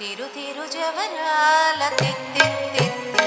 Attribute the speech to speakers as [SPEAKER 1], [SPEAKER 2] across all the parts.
[SPEAKER 1] తిరు తిరు జవరాల తిత్తి తిత్తి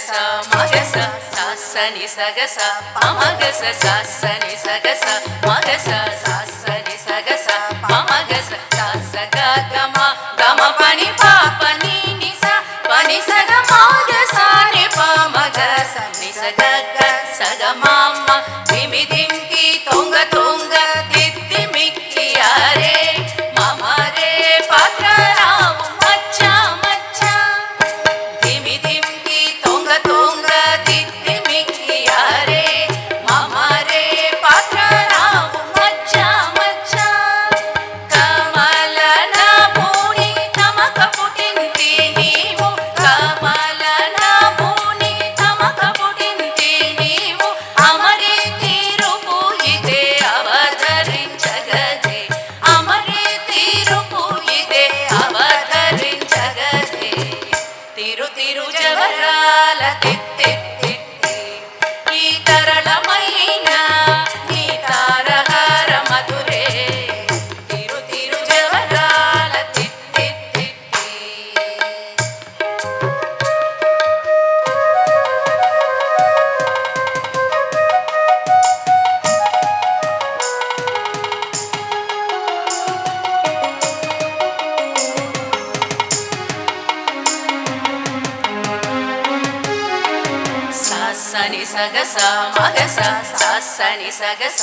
[SPEAKER 1] సగస మగస సాసని సగస పమగస సాసని సగస మగస సాసని సగస పమగస సాస గమ గమ పని పాప నీ సగ మగస ని పమగస సాసని సగస మగస సాసని సగస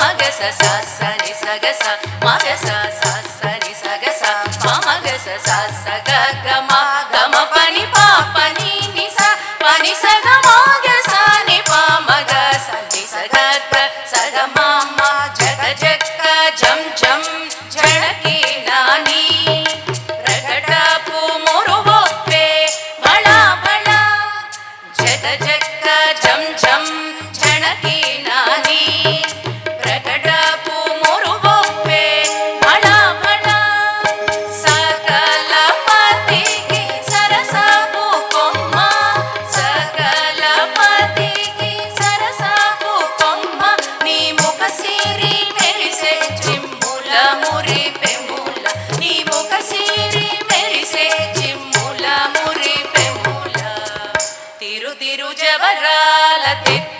[SPEAKER 1] మగస సాసని సగస మగస సాసని సగస మగస సాస గ గ जम झं झं झणकीना కవరాల తెచ్చి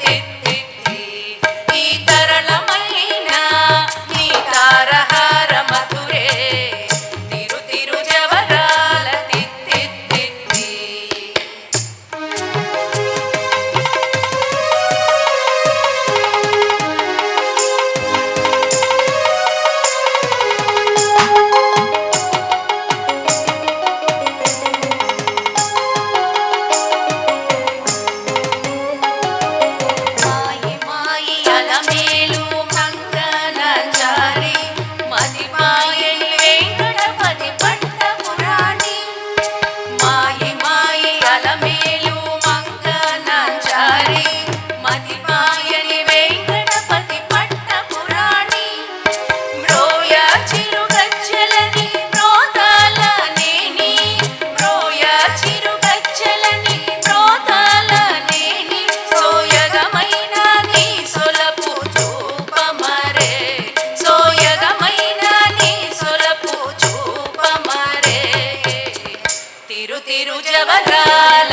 [SPEAKER 1] నవరాల